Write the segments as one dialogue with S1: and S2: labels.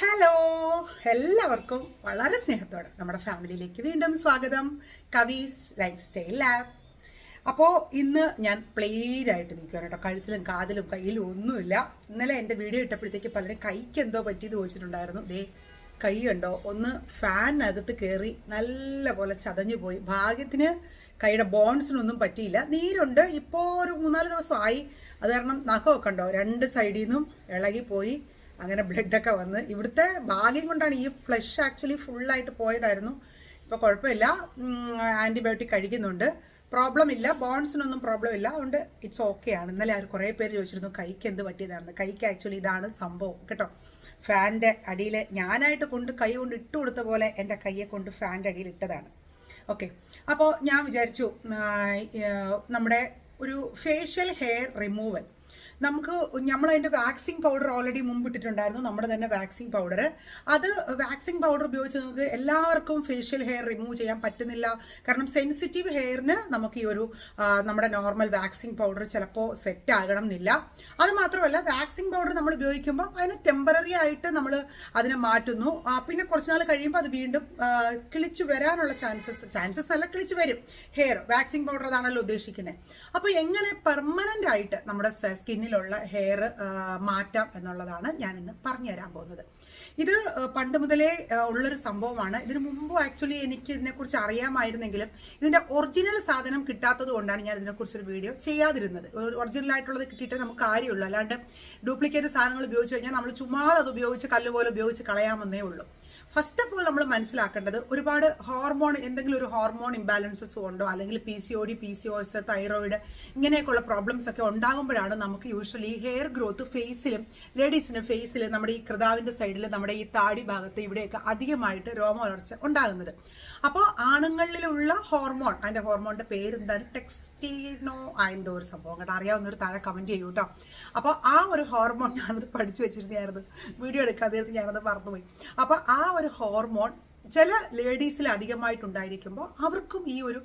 S1: Hello എല്ലാവർക്കും വളരെ സ്നേഹത്തോടെ നമ്മുടെ ഫാമിലിയിലേക്ക് വീണ്ടും സ്വാഗതം. കവീസ് ലൈഫ് സ്റ്റൈൽ ലാബ് അപ്പോൾ ഇന്ന് ഞാൻ പ്ലെയിനായിട്ട് നിൽക്കുകയാണ് കേട്ടോ. കഴുത്തിലും കാതിലും കയ്യിലും ഒന്നുമില്ല. ഇന്നലെ എന്റെ വീഡിയോ ഇട്ടപ്പോഴത്തേക്ക് പലരും കൈക്ക് എന്തോ പറ്റിയത് ചോദിച്ചിട്ടുണ്ടായിരുന്നു. ദേ കൈ കണ്ടോ? ഒന്ന് ഫാനിനകത്ത് കയറി നല്ല പോലെ ചതഞ്ഞു പോയി. ഭാഗ്യത്തിന് കൈയുടെ ബോൺസിനൊന്നും പറ്റിയില്ല. നീരുണ്ട്. ഇപ്പോൾ ഒരു മൂന്നാൽ ദിവസമായി. അത് കാരണം നഖമൊക്കെ ഉണ്ടോ രണ്ട് സൈഡിൽ നിന്നും ഇളകിപ്പോയി. അങ്ങനെ ബ്ലഡൊക്കെ വന്ന്. ഇവിടുത്തെ ഭാഗ്യം കൊണ്ടാണ് ഈ ഫ്ലഷ് ആക്ച്വലി ഫുള്ളായിട്ട് പോയതായിരുന്നു. ഇപ്പോൾ കുഴപ്പമില്ല. ആന്റിബയോട്ടിക് കഴിക്കുന്നുണ്ട്. പ്രോബ്ലം ഇല്ല. ബോൺസിനൊന്നും പ്രോബ്ലം ഇല്ല. അതുകൊണ്ട് ഇറ്റ്സ് ഓക്കെ ആണ്. ഇന്നലെ അവർ കുറേ പേര് ചോദിച്ചിരുന്നു കൈക്ക് എന്ത് പറ്റിയതാണ് കൈക്ക് ആക്ച്വലി ഇതാണ് സംഭവം കേട്ടോ. ഫാന്റെ അടിയിൽ ഞാനായിട്ട് കൊണ്ട് കൈ കൊണ്ട് ഇട്ട് കൊടുത്ത പോലെ എന്റെ കൈയെ കൊണ്ട് ഫാന്റെ അടിയിൽ ഇട്ടതാണ്. ഓക്കെ അപ്പോൾ ഞാൻ വിചാരിച്ചു നമ്മുടെ ഒരു ഫേഷ്യൽ ഹെയർ റിമൂവൽ നമുക്ക് നമ്മൾ അതിന്റെ വാക്സിംഗ് പൗഡർ ഓൾറെഡി മുമ്പ് ഇട്ടിട്ടുണ്ടായിരുന്നു നമ്മുടെ തന്നെ വാക്സിംഗ് പൗഡർ അത് വാക്സിംഗ് പൗഡർ ഉപയോഗിച്ച് നമുക്ക് എല്ലാവർക്കും ഫേഷ്യൽ ഹെയർ റിമൂവ് ചെയ്യാൻ പറ്റുന്നില്ല. കാരണം സെൻസിറ്റീവ് ഹെയറിന് നമുക്ക് ഈ ഒരു നമ്മുടെ നോർമൽ വാക്സിംഗ് പൗഡർ ചിലപ്പോൾ സെറ്റ് ആകണം എന്നില്ല അത് മാത്രമല്ല വാക്സിംഗ് പൗഡർ നമ്മൾ ഉപയോഗിക്കുമ്പോൾ അതിന് ടെമ്പററി ആയിട്ട് നമ്മൾ അതിനെ മാറ്റുന്നു. പിന്നെ കുറച്ച് നാൾ കഴിയുമ്പോൾ അത് വീണ്ടും കിളിച്ചു വരാനുള്ള ചാൻസസ് ചാൻസസ് നല്ല കിളിച്ചു വരും. ഹെയർ വാക്സിംഗ് പൗഡർ അതാണല്ലോ ഉദ്ദേശിക്കുന്നത് അപ്പോൾ എങ്ങനെ പെർമനന്റ് ആയിട്ട് നമ്മുടെ സ്കിന്നിലുള്ള ഹെയർ മാറ്റാം എന്നുള്ളതാണ് ഞാൻ ഇന്ന് പറഞ്ഞു തരാൻ പോകുന്നത്. ഇത് പണ്ട് മുതലേ ഉള്ളൊരു സംഭവമാണ്. ഇതിനു മുമ്പ് ആക്ച്വലി എനിക്ക് ഇതിനെക്കുറിച്ച് അറിയാമായിരുന്നെങ്കിലും ഇതിന്റെ ഒറിജിനൽ സാധനം കിട്ടാത്തത് കൊണ്ടാണ് ഞാൻ ഇതിനെക്കുറിച്ച് ഒരു വീഡിയോ ചെയ്യാതിരുന്നത് ഒറിജിനൽ ആയിട്ടുള്ളത് കിട്ടിയിട്ട് നമുക്ക് കാര്യമുള്ളൂ. അല്ലാണ്ട് ഡ്യൂപ്ലിക്കേറ്റ് സാധനങ്ങൾ ഉപയോഗിച്ച് കഴിഞ്ഞാൽ നമ്മൾ ചുമ്മാ അത് ഉപയോഗിച്ച് കല്ലുപോലെ ഉപയോഗിച്ച് കളയാമെന്നേ ഉള്ളൂ. ഫസ്റ്റ് ഓഫ് ഓൾ നമ്മൾ മനസ്സിലാക്കേണ്ടത് ഒരുപാട് ഹോർമോൺ എന്തെങ്കിലും ഒരു ഹോർമോൺ ഇംബാലൻസസ് ഉണ്ടോ? അല്ലെങ്കിൽ P C O D P C O S thyroid ഇങ്ങനെയൊക്കെയുള്ള പ്രോബ്ലംസ് ഒക്കെ ഉണ്ടാകുമ്പോഴാണ് നമുക്ക് യൂഷ്വലി ഹെയർ ഗ്രോത്ത് ഫേസിലും ലേഡീസിന് ഫേസിൽ നമ്മുടെ ഈ കൃതാവിന്റെ സൈഡിൽ നമ്മുടെ ഈ താടി ഭാഗത്ത് ഇവിടെയൊക്കെ അധികമായിട്ട് രോമ വളർച്ച ഉണ്ടാകുന്നത്. അപ്പോൾ ആണുങ്ങളിലുള്ള ഹോർമോൺ അതിന്റെ ഹോർമോണിന്റെ പേര് എന്താണ് ടെക്സ്റ്റീനോ എന്തോ ഒരു സംഭവം. കേട്ടോ അറിയാവുന്നൊരു താഴെ കമന്റ് ചെയ്യൂ കേട്ടോ അപ്പോൾ ആ ഒരു ഹോർമോൺ ഞാനത് പഠിച്ചു വെച്ചിരുന്നായിരുന്നു വീഡിയോ എടുക്കാതെ ഞാനത് മറന്നുപോയി. അപ്പോൾ ആ ഒരു ഹോർമോൺ ചില ലേഡീസിൽ അധികമായിട്ടുണ്ടായിരിക്കുമ്പോൾ അവർക്കും ഈ ഒരു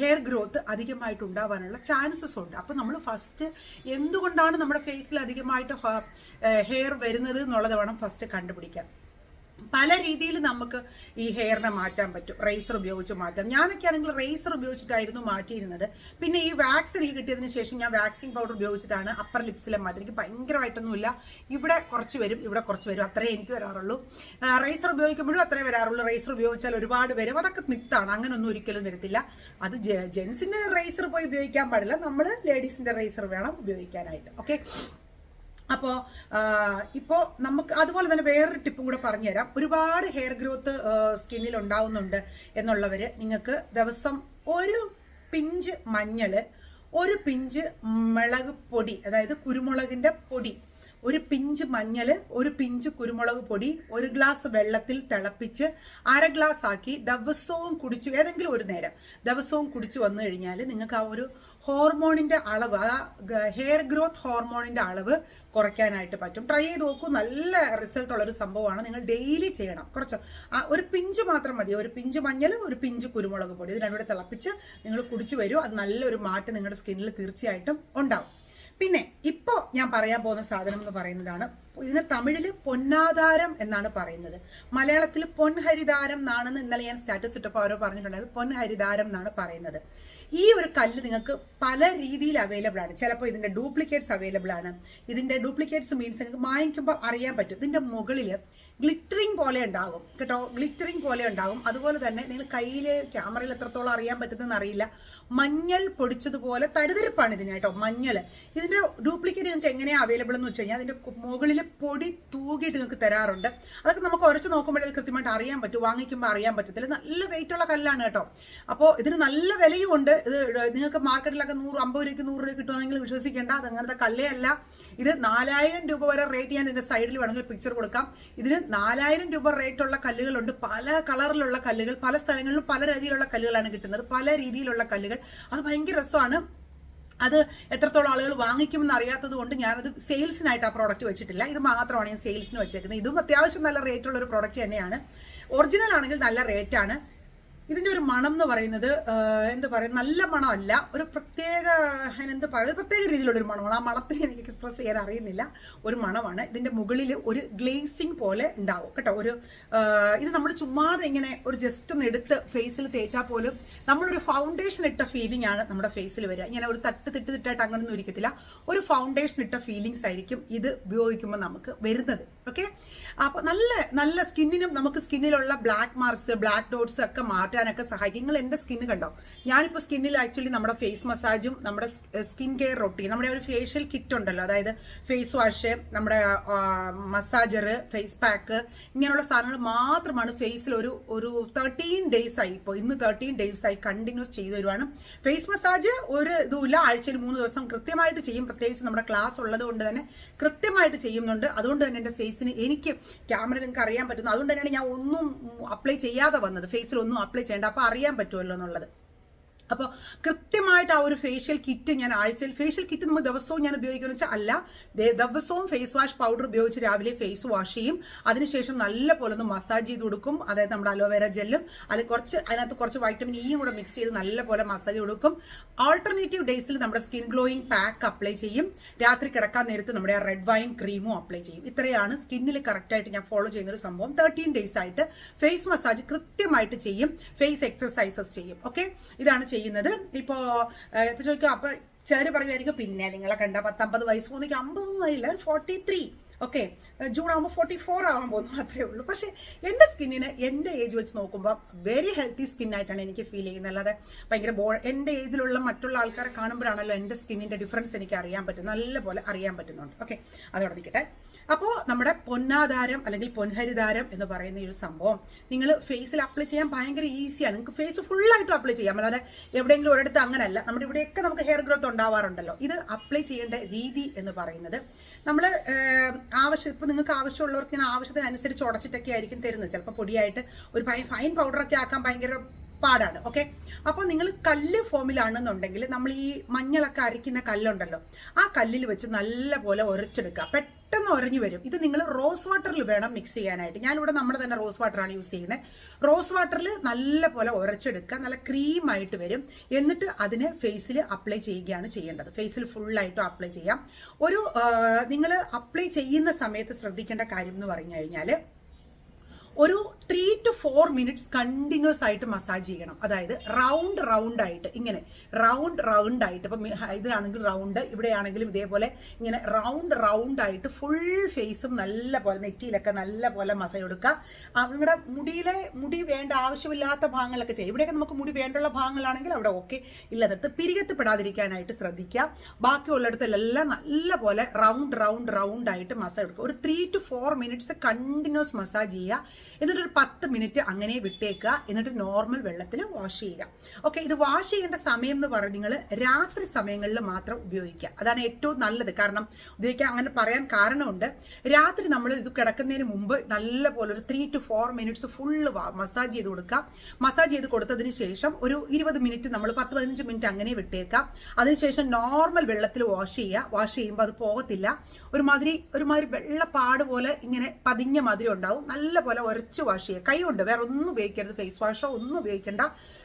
S1: ഹെയർ ഗ്രോത്ത് അധികമായിട്ട് ഉണ്ടാവാനുള്ള ചാൻസസ് ഉണ്ട്. അപ്പം നമ്മൾ ഫസ്റ്റ് എന്തുകൊണ്ടാണ് നമ്മുടെ ഫേസിൽ അധികമായിട്ട് ഹെയർ വരുന്നത് എന്നുള്ളത് വേണം ഫസ്റ്റ് കണ്ടുപിടിക്കാൻ. പല രീതിയിൽ നമുക്ക് ഈ ഹെയറിനെ മാറ്റാൻ പറ്റും റേസർ ഉപയോഗിച്ച് മാറ്റാം. ഞാനൊക്കെ ആണെങ്കിൽ റേസർ ഉപയോഗിച്ചിട്ടായിരുന്നു മാറ്റിയിരുന്നത്. പിന്നെ ഈ വാക്സിൻ എനിക്ക് കിട്ടിയതിന് ശേഷം ഞാൻ വാക്സിൻ പൗഡർ ഉപയോഗിച്ചിട്ടാണ് അപ്പർ ലിപ്സിലെ മാറ്റം എനിക്ക് ഭയങ്കരമായിട്ടൊന്നുമില്ല. ഇവിടെ കുറച്ച് വരും ഇവിടെ കുറച്ച് വരും. അത്രേ എനിക്ക് വരാറുള്ളൂ. റേസർ ഉപയോഗിക്കുമ്പോഴും അത്രേ വരാറുള്ളൂ. റേസർ ഉപയോഗിച്ചാൽ ഒരുപാട് വരും. അതൊക്കെ മിത്താണ് അങ്ങനൊന്നും ഒരിക്കലും വരത്തില്ല. അത് ജെൻസിന്റെ റേസർ പോയി ഉപയോഗിക്കാൻ പാടില്ല. നമ്മൾ ലേഡീസിന്റെ റേസർ വേണം ഉപയോഗിക്കാനായിട്ട്. ഓക്കെ അപ്പോൾ ഇപ്പോൾ നമുക്ക് അതുപോലെ തന്നെ വേറൊരു ടിപ്പും കൂടെ പറഞ്ഞുതരാം. ഒരുപാട് ഹെയർ ഗ്രോത്ത് സ്കിന്നിൽ ഉണ്ടാവുന്നുണ്ട് എന്നുള്ളവർ നിങ്ങൾക്ക് ദിവസം ഒരു പിഞ്ച് മഞ്ഞൾ ഒരു പിഞ്ച് മുളക് പൊടി അതായത് കുരുമുളകിന്റെ പൊടി ഒരു പിഞ്ച് മഞ്ഞൾ ഒരു പിഞ്ച് കുരുമുളക് പൊടി ഒരു ഗ്ലാസ് വെള്ളത്തിൽ തിളപ്പിച്ച് അര ഗ്ലാസ് ആക്കി ദിവസവും കുടിച്ചു ഏതെങ്കിലും ഒരു നേരം ദിവസവും കുടിച്ചു വന്നു കഴിഞ്ഞാൽ നിങ്ങൾക്ക് ആ ഒരു ഹോർമോണിന്റെ അളവ് ആ ഹെയർ ഗ്രോത്ത് ഹോർമോണിന്റെ അളവ് കുറയ്ക്കാനായിട്ട് പറ്റും. ട്രൈ ചെയ്ത് നോക്കൂ. നല്ല റിസൾട്ട് ഉള്ള ഒരു സംഭവമാണ്. നിങ്ങൾ ഡെയിലി ചെയ്യണം. കുറച്ച് ഒരു പിഞ്ച് മാത്രം മതി. ഒരു പിഞ്ച് മഞ്ഞൾ ഒരു പിഞ്ച് കുരുമുളക് പൊടി. ഇത് രണ്ടുകൂടെ തിളപ്പിച്ച് നിങ്ങൾ കുടിച്ചു വരൂ. അത് നല്ലൊരു മാറ്റം നിങ്ങളുടെ സ്കിന്നിൽ തീർച്ചയായിട്ടും ഉണ്ടാവും. പിന്നെ ഇപ്പോൾ ഞാൻ പറയാൻ പോകുന്ന സാധനം എന്ന് പറയുന്നതാണ് ഇതിന് തമിഴിൽ പൊന്നാധാരം എന്നാണ് പറയുന്നത്. മലയാളത്തിൽ പൊൻഹരിതാരം എന്നാണെന്ന് ഇന്നലെ ഞാൻ സ്റ്റാറ്റസ് ഇട്ടപ്പോൾ അവരോ പറഞ്ഞിട്ടുണ്ടായത് പൊൻഹരിതാരം എന്നാണ് പറയുന്നത്. ഈ ഒരു കല്ല് നിങ്ങൾക്ക് പല രീതിയിൽ അവൈലബിൾ ആണ്. ചിലപ്പോൾ ഇതിന്റെ ഡ്യൂപ്ലിക്കേറ്റ്സ് അവൈലബിൾ ആണ്. ഇതിന്റെ ഡ്യൂപ്ലിക്കേറ്റ്സ് മീൻസ് നിങ്ങൾക്ക് വാങ്ങിക്കുമ്പോൾ അറിയാൻ പറ്റും. ഇതിന്റെ മുകളിൽ ഗ്ലിറ്ററിങ് പോലെ ഉണ്ടാകും കേട്ടോ? ഗ്ലിറ്ററിങ് പോലെ ഉണ്ടാകും അതുപോലെ തന്നെ നിങ്ങൾ കയ്യിൽ ക്യാമറയിൽ എത്രത്തോളം അറിയാൻ പറ്റുന്നതെന്ന് അറിയില്ല. മഞ്ഞൾ പൊടിച്ചതുപോലെ തരുതരിപ്പാണ് ഇതിന് കേട്ടോ. മഞ്ഞൾ ഇതിന്റെ ഡ്യൂപ്ലിക്കേറ്റ് നിങ്ങൾക്ക് എങ്ങനെയാണ് അവൈലബിൾ എന്ന് വെച്ച് കഴിഞ്ഞാൽ അതിന്റെ മുകളിൽ പൊടി തൂകിയിട്ട് നിങ്ങൾക്ക് തരാറുണ്ട്. അതൊക്കെ നമുക്ക് ഉരച്ച് നോക്കുമ്പോഴേ കൃത്യമായിട്ട് അറിയാൻ പറ്റും. വാങ്ങിക്കുമ്പോൾ അറിയാൻ പറ്റത്തില്ല. നല്ല വെയിറ്റുള്ള കല്ലാണ് കേട്ടോ. അപ്പോൾ ഇതിന് നല്ല വിലയും ഉണ്ട്. ഇത് നിങ്ങൾക്ക് മാർക്കറ്റിലൊക്കെ നൂറ് അമ്പത് രൂപയ്ക്ക് നൂറ് രൂപ കിട്ടുവാണെങ്കിൽ വിശ്വസിക്കേണ്ട. അത് അങ്ങനത്തെ കല്ലേ അല്ല ഇത് നാലായിരം രൂപ വരെ റേറ്റ് ഞാൻ ഇതിന്റെ സൈഡിൽ വേണമെങ്കിൽ പിക്ചർ കൊടുക്കാം. ഇതിന് നാലായിരം രൂപ റേറ്റ് ഉള്ള കല്ലുകളുണ്ട്. പല കളറിലുള്ള കല്ലുകൾ പല സ്ഥലങ്ങളിലും പല രീതിയിലുള്ള കല്ലുകളാണ് കിട്ടുന്നത്. പല രീതിയിലുള്ള കല്ലുകൾ. അത് ഭയങ്കര രസമാണ്. അത് എത്രത്തോളം ആളുകൾ വാങ്ങിക്കുമെന്ന് അറിയാത്തത് കൊണ്ട് ഞാനത് സെയിൽസിനായിട്ട് ആ പ്രോഡക്റ്റ് വെച്ചിട്ടില്ല. ഇത് മാത്രമാണ് ഞാൻ സെയിൽസിന് വെച്ചേക്കുന്നത്. ഇതും അത്യാവശ്യം നല്ല റേറ്റ് ഉള്ള ഒരു പ്രോഡക്റ്റ് തന്നെയാണ്. ഒറിജിനൽ ആണെങ്കിൽ നല്ല റേറ്റ് ആണ്. ഇതിന്റെ ഒരു മണം എന്ന് പറയുന്നത് എന്ത് പറയും? നല്ല മണമല്ല. ഒരു പ്രത്യേക എന്ത് പറയുക പ്രത്യേക രീതിയിലുള്ള ഒരു മണമാണ്. ആ മണത്തെ എനിക്ക് എക്സ്പ്രസ് ചെയ്യാൻ അറിയുന്നില്ല. ഒരു മണമാണ്. ഇതിന്റെ മുകളിൽ ഒരു ഗ്ലേസിംഗ് പോലെ ഉണ്ടാവും. കേട്ടോ ഒരു ഇത് നമ്മൾ ചുമ്മാതെ ഇങ്ങനെ ഒരു ജസ്റ്റ് ഒന്ന് എടുത്ത് ഫേസിൽ തേച്ചാൽ പോലും നമ്മളൊരു ഫൗണ്ടേഷൻ ഇട്ട ഫീലിംഗ് ആണ് നമ്മുടെ ഫേസിൽ വരിക. ഇങ്ങനെ ഒരു തട്ട് തിട്ട് തിട്ടായിട്ട് അങ്ങനൊന്നും ഇരിക്കത്തില്ല. ഒരു ഫൗണ്ടേഷൻ ഇട്ട ഫീലിങ്സ് ആയിരിക്കും ഇത് ഉപയോഗിക്കുമ്പോൾ നമുക്ക് വരുന്നത്. ഓക്കെ അപ്പൊ നല്ല നല്ല സ്കിന്നിനും നമുക്ക് സ്കിന്നിലുള്ള ബ്ലാക്ക് മാർക്സ് ബ്ലാക്ക് ഡോട്ട്സ് ഒക്കെ മാറ്റാനൊക്കെ സഹായിക്കും. നിങ്ങൾ എന്റെ സ്കിന്ന് കണ്ടോ? ഞാനിപ്പോൾ സ്കിന്നിൽ ആക്ച്വലി നമ്മുടെ ഫേസ് മസാജും നമ്മുടെ സ്കിൻ കെയർ റൊട്ടീൻ നമ്മുടെ ഒരു ഫേഷ്യൽ കിറ്റ് ഉണ്ടല്ലോ. അതായത് ഫേസ് വാഷ് നമ്മുടെ മസാജർ ഫേസ് പാക്ക് ഇങ്ങനെയുള്ള സാധനങ്ങൾ മാത്രമാണ് ഫേസിൽ ഒരു ഒരു തേർട്ടീൻ ഡേയ്സ് ആയി. ഇപ്പോൾ ഇന്ന് തേർട്ടീൻ ഡേയ്സ് ആയി കണ്ടിന്യൂസ് ചെയ്തു തരുവാണ് ഫേസ് മസാജ് ഒരു ഇതുമില്ല. ആഴ്ചയിൽ മൂന്ന് ദിവസം കൃത്യമായിട്ട് ചെയ്യും. പ്രത്യേകിച്ച് നമ്മുടെ ക്ലാസ് ഉള്ളത് കൊണ്ട് തന്നെ കൃത്യമായിട്ട് ചെയ്യുന്നുണ്ട്. അതുകൊണ്ട് തന്നെ എന്റെ ഫേസിന് എനിക്ക് ക്യാമറ നിങ്ങൾക്ക് അറിയാൻ പറ്റുന്നു. അതുകൊണ്ട് തന്നെയാണ് ഞാൻ ഒന്നും അപ്ലൈ ചെയ്യാതെ വന്നത്. ഫേസിൽ ഒന്നും അപ്ലൈ ചെയ്യേണ്ട. അപ്പോൾ അറിയാൻ പറ്റുമല്ലോ എന്നുള്ളത്. അപ്പോൾ കൃത്യമായിട്ട് ആ ഒരു ഫേഷ്യൽ കിറ്റ് ഞാൻ ആഴ്ചയിൽ ഫേഷ്യൽ കിറ്റ് നമ്മൾ ദിവസവും ഞാൻ ഉപയോഗിക്കുന്ന വെച്ചാൽ അല്ല ദിവസവും ഫേസ് വാഷ് പൗഡർ ഉപയോഗിച്ച് രാവിലെ ഫേസ് വാഷ് ചെയ്യും. അതിനുശേഷം നല്ല പോലെ ഒന്ന് മസാജ് ചെയ്ത് കൊടുക്കും. അതായത് നമ്മുടെ അലോവേര ജെല്ലും അതിൽ കുറച്ച് അതിനകത്ത് കുറച്ച് വൈറ്റമിൻ ഇയും കൂടെ മിക്സ് ചെയ്ത് നല്ല പോലെ മസാജ് കൊടുക്കും ആൾട്ടർനേറ്റീവ് ഡേയ്സിൽ നമ്മുടെ സ്കിൻ ഗ്ലോയിങ് പാക്ക് അപ്ലൈ ചെയ്യും. രാത്രി കിടക്കാൻ നേരത്ത് നമ്മുടെ ആ റെഡ് വൈൻ ക്രീമും അപ്ലൈ ചെയ്യും. ഇത്രയാണ് സ്കിന്നിൽ കറക്റ്റായിട്ട് ഞാൻ ഫോളോ ചെയ്യുന്ന ഒരു സംഭവം. തേർട്ടീൻ ഡേയ്സ് ആയിട്ട് ഫേസ് മസാജ് കൃത്യമായിട്ട് ചെയ്യും. ഫേസ് എക്സർസൈസസ് ചെയ്യും. ഓക്കെ ഇതാണ് ചെയ്യുന്നത്. ഇപ്പോ ഏഹ്, ഇപ്പൊ ചോദിക്കും അപ്പൊ ചിലർ പറയുമായിരിക്കും പിന്നെ നിങ്ങളെ കണ്ട പത്തമ്പത് വയസ്സ് പോകുന്നെങ്കിൽ അമ്പതൊന്നും ആയില്ല ഫോർട്ടി ത്രീ ഓക്കെ ജൂൺ ആകുമ്പോൾ ഫോർട്ടി ഫോർ ആവാൻ പോകുന്നു അത്രേ ഉള്ളൂ. പക്ഷേ എന്റെ സ്കിന്നിന് എന്റെ ഏജ് വെച്ച് നോക്കുമ്പോൾ വെരി ഹെൽത്തി സ്കിൻ ആയിട്ടാണ് എനിക്ക് ഫീൽ ചെയ്യുന്നത്. അല്ലാതെ ഭയങ്കര ബോ എന്റെ ഏജിലുള്ള മറ്റുള്ള ആൾക്കാരെ കാണുമ്പോഴാണല്ലോ എന്റെ സ്കിന്നിന്റെ ഡിഫറൻസ് എനിക്ക് അറിയാൻ പറ്റും നല്ലപോലെ അറിയാൻ പറ്റുന്നുണ്ട്. ഓക്കെ അതോടെ നിൽക്കട്ടെ. അപ്പോൾ നമ്മുടെ പൊന്നാധാരം അല്ലെങ്കിൽ പൊൻഹരിധാരം എന്ന് പറയുന്ന ഈ ഒരു സംഭവം നിങ്ങൾ ഫേസിൽ അപ്ലൈ ചെയ്യാൻ ഭയങ്കര ഈസിയാണ് നിങ്ങൾക്ക് ഫേസ് ഫുള്ളായിട്ടും അപ്ലൈ ചെയ്യാം. അല്ലാതെ എവിടെയെങ്കിലും ഒരിടത്ത് അങ്ങനല്ല. നമ്മുടെ ഇവിടെയൊക്കെ നമുക്ക് ഹെയർ ഗ്രോത്ത് ഉണ്ടാവാറുണ്ടല്ലോ. ഇത് അപ്ലൈ ചെയ്യേണ്ട രീതി എന്ന് പറയുന്നത് നമ്മൾ ആവശ്യം ഇപ്പം നിങ്ങൾക്ക് ആവശ്യമുള്ളവർക്ക് ഇങ്ങനെ ആവശ്യത്തിനനുസരിച്ച് ഉടച്ചിട്ടൊക്കെ ആയിരിക്കും തരുന്നത്. ചിലപ്പോൾ പൊടിയായിട്ട് ഒരു ഫൈൻ പൗഡറൊക്കെ ആക്കാൻ ഭയങ്കര പാടാണ് ഓക്കെ അപ്പോൾ നിങ്ങൾ കല്ല് ഫോമിലാണെന്നുണ്ടെങ്കിൽ നമ്മൾ ഈ മഞ്ഞളൊക്കെ അരയ്ക്കുന്ന കല്ലുണ്ടല്ലോ ആ കല്ലിൽ വെച്ച് നല്ല പോലെ ഉരച്ചെടുക്കുക പെട്ടെന്ന് ഉരഞ്ഞു വരും. ഇത് നിങ്ങൾ റോസ് വാട്ടറിൽ വേണം മിക്സ് ചെയ്യാനായിട്ട്. ഞാനിവിടെ നമ്മുടെ തന്നെ റോസ് വാട്ടറാണ് യൂസ് ചെയ്യുന്നത് റോസ് വാട്ടറിൽ നല്ല പോലെ ഉരച്ചെടുക്കുക നല്ല ക്രീം ആയിട്ട് വരും. എന്നിട്ട് അതിന് ഫേസിൽ അപ്ലൈ ചെയ്യുകയാണ് ചെയ്യേണ്ടത്. ഫേസിൽ ഫുള്ളായിട്ടും അപ്ലൈ ചെയ്യാം. ഒരു നിങ്ങൾ അപ്ലൈ ചെയ്യുന്ന സമയത്ത് ശ്രദ്ധിക്കേണ്ട കാര്യം എന്ന് പറഞ്ഞു കഴിഞ്ഞാൽ ഒരു three to four minutes continuous ആയിട്ട് മസാജ് ചെയ്യണം. അതായത് റൗണ്ട് റൗണ്ട് ആയിട്ട് ഇങ്ങനെ റൗണ്ട് റൗണ്ട് ആയിട്ട്. ഇപ്പം ഇതിലാണെങ്കിൽ റൗണ്ട് ഇവിടെയാണെങ്കിലും ഇതേപോലെ ഇങ്ങനെ റൗണ്ട് റൗണ്ട് ആയിട്ട് ഫുൾ ഫേസും നല്ല പോലെ നെറ്റിയിലൊക്കെ നല്ല പോലെ മസാജ് കൊടുക്കുക നമ്മുടെ മുടിയിലെ മുടി വേണ്ട ആവശ്യമില്ലാത്ത ഭാഗങ്ങളൊക്കെ ചെയ്യുക ഇവിടെയൊക്കെ നമുക്ക് മുടി വേണ്ടുള്ള ഭാഗങ്ങളാണെങ്കിൽ അവിടെ ഓക്കെ ഇല്ലാത്തടത്ത് പിരികത്തിപ്പെടാതിരിക്കാനായിട്ട് ശ്രദ്ധിക്കുക. ബാക്കിയുള്ളിടത്തിലെല്ലാം നല്ല പോലെ റൗണ്ട് റൗണ്ട് റൗണ്ട് ആയിട്ട് മസാജ് കൊടുക്കുക. ഒരു three to four minutes continuous massage ചെയ്യുക. എന്നിട്ട് ഒരു പത്ത് മിനിറ്റ് അങ്ങനെ വിട്ടേക്കുക. എന്നിട്ട് നോർമൽ വെള്ളത്തിൽ വാഷ് ചെയ്യുക. ഓക്കെ ഇത് വാഷ് ചെയ്യേണ്ട സമയം എന്ന് പറഞ്ഞാൽ നിങ്ങൾ രാത്രി സമയങ്ങളിൽ മാത്രം ഉപയോഗിക്കുക. അതാണ് ഏറ്റവും നല്ലത്. കാരണം ഉപയോഗിക്കാൻ അങ്ങനെ പറയാൻ കാരണമുണ്ട്. രാത്രി നമ്മൾ ഇത് കിടക്കുന്നതിന് മുമ്പ് നല്ല പോലെ ഒരു three to four minutes full massage ചെയ്ത് കൊടുക്കുക. മസാജ് ചെയ്ത് കൊടുത്തതിന് ശേഷം ഒരു ഇരുപത് മിനിറ്റ് നമ്മൾ പത്ത് പതിനഞ്ച് മിനിറ്റ് അങ്ങനെ വിട്ടേക്കുക. അതിനുശേഷം നോർമൽ വെള്ളത്തിൽ വാഷ് ചെയ്യുക. വാഷ് ചെയ്യുമ്പോൾ അത് പോകത്തില്ല. ഒരുമാതിരി ഒരുമാതിരി വെള്ളപ്പാട് പോലെ ഇങ്ങനെ പതിഞ്ഞ മാതിരി ഉണ്ടാവും. നല്ല പോലെ ഉരച്ച് വാഷ് ചെയ്യുക. കൈ കൊണ്ട് വേറെ ഒന്നും ഉപയോഗിക്കരുത്. ഫേസ് വാഷോ ഒന്നും ഉപയോഗിക്കേണ്ട.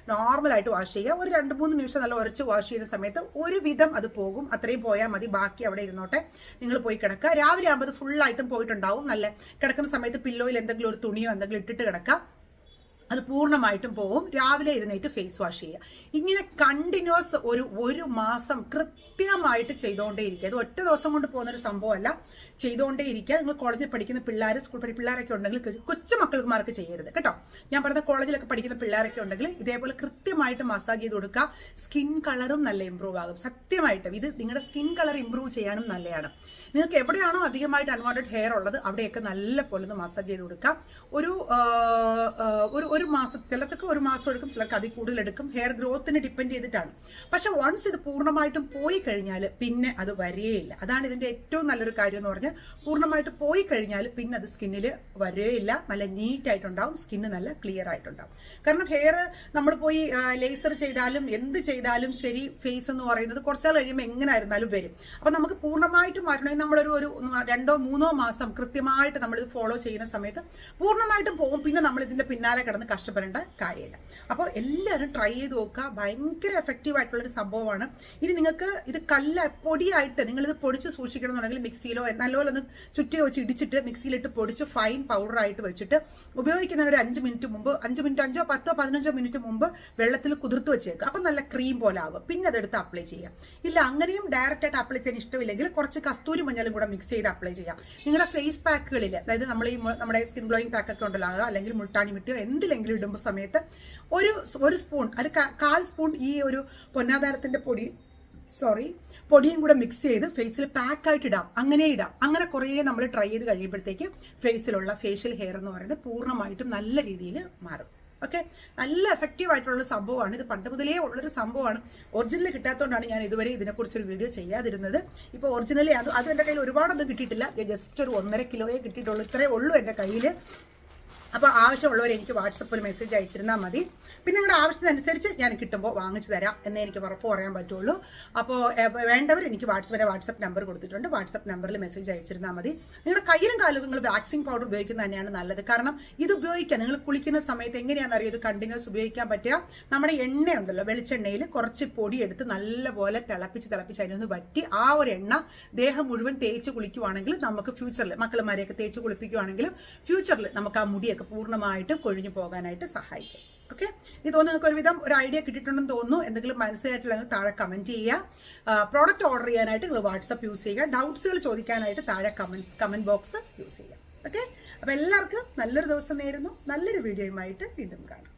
S1: നോർമലായിട്ട് വാഷ് ചെയ്യുക. ഒരു രണ്ട് മൂന്ന് നിമിഷം നല്ല ഉരച്ച് വാഷ് ചെയ്യുന്ന സമയത്ത് ഒരുവിധം അത് പോകും. അത്രയും പോയാൽ മതി. ബാക്കി അവിടെ ഇരുന്നോട്ടെ. നിങ്ങൾ പോയി കിടക്കുക. രാവിലെ ആകുമ്പോൾ അത് ഫുള്ളായിട്ടും പോയിട്ടുണ്ടാവും. നല്ല കിടക്കുന്ന സമയത്ത് പില്ലോയിൽ എന്തെങ്കിലും ഒരു തുണിയോ എന്തെങ്കിലും ഇട്ടിട്ട് കിടക്കുക. അത് പൂർണമായിട്ടും പോവും. രാവിലെ എഴുന്നേറ്റ് ഫേസ് വാഷ് ചെയ്യുക. ഇങ്ങനെ കണ്ടിന്യൂസ് ഒരു ഒരു മാസം കൃത്യമായിട്ട് ചെയ്തുകൊണ്ടേ ഇരിക്കുക. അത് ഒറ്റ ദിവസം കൊണ്ട് പോകുന്ന ഒരു സംഭവമല്ല. ചെയ്തുകൊണ്ടേ ഇരിക്കുക. നിങ്ങൾ കോളേജിൽ പഠിക്കുന്ന പിള്ളേർ സ്കൂൾ പിള്ളേരൊക്കെ ഉണ്ടെങ്കിൽ കൊച്ചു മക്കൾമാർക്ക് ചെയ്യരുത്. കേട്ടോ? ഞാൻ പറഞ്ഞ കോളേജിലൊക്കെ പഠിക്കുന്ന പിള്ളേരൊക്കെ ഉണ്ടെങ്കിൽ ഇതേപോലെ കൃത്യമായിട്ട് മസാജ് ചെയ്ത് കൊടുക്കുക. സ്കിൻ കളറും നല്ല ഇമ്പ്രൂവ് ആകും. സത്യമായിട്ടും ഇത് നിങ്ങളുടെ സ്കിൻ കളർ ഇമ്പ്രൂവ് ചെയ്യാനും നല്ലതാണ്. നിങ്ങൾക്ക് എവിടെയാണോ അധികമായിട്ട് അൺവാണ്ടഡ് ഹെയർ ഉള്ളത് അവിടെയൊക്കെ നല്ല പോലെ ഒന്ന് മസാജ് ചെയ്ത് കൊടുക്കാം. ഒരു ഒരു ഒരു മാസം ചിലർക്ക് ഒരു മാസം എടുക്കും ചിലർക്ക് അതിൽ കൂടുതൽ എടുക്കും. ഹെയർ ഗ്രോത്തിന് ഡിപ്പെൻഡ് ചെയ്തിട്ടാണ്. പക്ഷെ വൺസ് ഇത് പൂർണമായിട്ടും പോയി കഴിഞ്ഞാൽ പിന്നെ അത് വരികയില്ല അതാണ് ഇതിന്റെ ഏറ്റവും നല്ലൊരു കാര്യം എന്ന് പറഞ്ഞാൽ പൂർണമായിട്ട് പോയി കഴിഞ്ഞാൽ പിന്നെ അത് സ്കിന്നിൽ വരികയില്ല നല്ല നീറ്റ് ആയിട്ടുണ്ടാവും. സ്കിന്ന് നല്ല ക്ലിയർ ആയിട്ടുണ്ടാവും. കാരണം ഹെയർ നമ്മൾ പോയി ലേസർ ചെയ്താലും എന്ത് ചെയ്താലും ശരി ഫേസ് എന്ന് പറയുന്നത് കുറച്ചാൾ കഴിയുമ്പോൾ എങ്ങനെ ആയിരുന്നാലും വരും. അപ്പൊ നമുക്ക് പൂർണമായിട്ടും മാറ്റണമെങ്കിൽ നമ്മളൊരു ഒരു രണ്ടോ മൂന്നോ മാസം കൃത്യമായിട്ട് നമ്മൾ ഇത് ഫോളോ ചെയ്യുന്ന സമയത്ത് പൂർണമായിട്ടും പോകും. പിന്നെ നമ്മൾ ഇതിന്റെ പിന്നാലെ കിടന്ന് കഷ്ടപ്പെടേണ്ട കാര്യമില്ല. അപ്പോൾ എല്ലാവരും ട്രൈ ചെയ്ത് നോക്കുക. ഭയങ്കര എഫക്റ്റീവ് ആയിട്ടുള്ള ഒരു സംഭവമാണ്. ഇനി നിങ്ങൾക്ക് ഇത് കല്ല പൊടിയായിട്ട് നിങ്ങൾ ഇത് പൊടിച്ച് സൂക്ഷിക്കണം എന്നുണ്ടെങ്കിൽ മിക്സിയിലോ നല്ലപോലെ ഒന്ന് ചുറ്റി വെച്ച് ഇടിച്ചിട്ട് മിക്സിയിലിട്ട് പൊടിച്ച് ഫൈൻ പൗഡറായിട്ട് വെച്ചിട്ട് ഉപയോഗിക്കുന്ന ഒരു അഞ്ച് മിനിറ്റ് മുമ്പ് അഞ്ച് മിനിറ്റ് അഞ്ചോ പത്തോ പതിനഞ്ചോ മിനിറ്റ് മുമ്പ് വെള്ളത്തിൽ കുതിർത്ത് വെച്ചേക്കുക. അപ്പം നല്ല ക്രീം പോലെ ആകും പിന്നെ അതെടുത്ത് അപ്ലൈ ചെയ്യാം ഇല്ല അങ്ങനെയും ഡയറക്റ്റ് ആയിട്ട് അപ്ലൈ ചെയ്യാൻ ഇഷ്ടമില്ലെങ്കിൽ കുറച്ച് കസ്തൂരി മഞ്ഞളും കൂടെ മിക്സ് ചെയ്ത് അപ്ലൈ ചെയ്യാം. നിങ്ങളുടെ ഫേസ് പാക്കുകളിൽ അതായത് നമ്മൾ ഈ നമ്മുടെ സ്കിൻ ഗ്ലോയിങ് പാക്ക് ഒക്കെ ഉണ്ടല്ലോ അല്ലെങ്കിൽ മുൾട്ടാണി മിട്ടിയോ എന്തിലെങ്കിലും ഇടുമ്പോൾ സമയത്ത് ഒരു ഒരു സ്പൂൺ ഒരു കാൽ സ്പൂൺ ഈ ഒരു പൊന്നാധാരത്തിന്റെ പൊടി സോറി പൊടിയും കൂടെ മിക്സ് ചെയ്ത് ഫേസിൽ പാക്കായിട്ട് ഇടാം. അങ്ങനെ ഇടാം. അങ്ങനെ കുറേ നമ്മൾ ട്രൈ ചെയ്ത് കഴിയുമ്പോഴത്തേക്ക് ഫേസിലുള്ള ഫേഷ്യൽ ഹെയർ എന്ന് പറയുന്നത് പൂർണമായിട്ടും നല്ല രീതിയിൽ മാറും. ഓക്കെ? നല്ല എഫക്റ്റീവ് ആയിട്ടുള്ള സംഭവമാണ്. ഇത് പണ്ട് മുതലേ ഉള്ളൊരു സംഭവമാണ്. ഒറിജിനൽ കിട്ടാത്തതുകൊണ്ടാണ് ഞാൻ ഇതുവരെ ഇതിനെക്കുറിച്ചൊരു വീഡിയോ ചെയ്യാതിരുന്നത്. ഇപ്പോൾ ഒറിജിനലി അത് അത് എന്റെ കയ്യിൽ ഒരുപാടൊന്നും കിട്ടിയിട്ടില്ല. ജസ്റ്റ് ഒരു ഒന്നര കിലോയെ കിട്ടിയിട്ടുള്ളൂ. ഇത്രയേ ഉള്ളൂ എന്റെ കയ്യിൽ അപ്പോൾ ആവശ്യമുള്ളവർ എനിക്ക് വാട്സപ്പിൽ മെസ്സേജ് അയച്ചിരുന്നാൽ മതി. പിന്നെ നിങ്ങളുടെ ആവശ്യത്തിനനുസരിച്ച് ഞാൻ കിട്ടുമ്പോൾ വാങ്ങിച്ചു തരാം എന്നേ എനിക്ക് ഉറപ്പ് പറയാൻ പറ്റുള്ളൂ. അപ്പോൾ വേണ്ടവർ എനിക്ക് വാട്സപ്പിന്റെ വാട്സപ്പ് നമ്പർ കൊടുത്തിട്ടുണ്ട്. വാട്സപ്പ് നമ്പറിൽ മെസ്സേജ് അയച്ചിരുന്നാൽ മതി. നിങ്ങളുടെ കയ്യിലും കാലും നിങ്ങൾ വാക്സിൻ പൗഡർ ഉപയോഗിക്കുന്നത് തന്നെയാണ് നല്ലത്. കാരണം ഇത് ഉപയോഗിക്കുക നിങ്ങൾ കുളിക്കുന്ന സമയത്ത് എങ്ങനെയാണെന്ന് അറിയാം ഇത് കണ്ടിന്യൂസ് ഉപയോഗിക്കാൻ പറ്റുക. നമ്മുടെ എണ്ണ ഉണ്ടല്ലോ വെളിച്ചെണ്ണയിൽ കുറച്ച് പൊടി എടുത്ത് നല്ലപോലെ തിളപ്പിച്ച് തിളപ്പിച്ച് അതിനൊന്ന് വറ്റി ആ ഒരു എണ്ണ ദേഹം മുഴുവൻ തേച്ച് കുളിക്കുവാണെങ്കിൽ നമുക്ക് ഫ്യൂച്ചറിൽ മക്കളുമാരെയൊക്കെ തേച്ച് കുളിപ്പിക്കുവാണെങ്കിലും ഫ്യൂച്ചറിൽ നമുക്ക് ആ മുടിയൊക്കെ പൂർണമായിട്ടും കൊഴിഞ്ഞു പോകാനായിട്ട് സഹായിക്കും. ഓക്കെ ഇത് തോന്നുന്നു നിങ്ങൾക്ക് ഒരുവിധം ഒരു ഐഡിയ കിട്ടിയിട്ടുണ്ടെന്ന് തോന്നുന്നു. എന്തെങ്കിലും മനസ്സിലായിട്ടില്ലെങ്കിൽ താഴെ കമന്റ് ചെയ്യുക. പ്രോഡക്റ്റ് ഓർഡർ ചെയ്യാനായിട്ട് നിങ്ങൾ വാട്സപ്പ് യൂസ് ചെയ്യുക. ഡൗട്ട്സുകൾ ചോദിക്കാനായിട്ട് താഴെ കമന്റ്സ് കമന്റ് ബോക്സ് യൂസ് ചെയ്യുക. ഓക്കെ അപ്പോൾ എല്ലാവർക്കും നല്ലൊരു ദിവസം നേരുന്നു. നല്ലൊരു വീഡിയോയുമായിട്ട് വീണ്ടും കാണാം.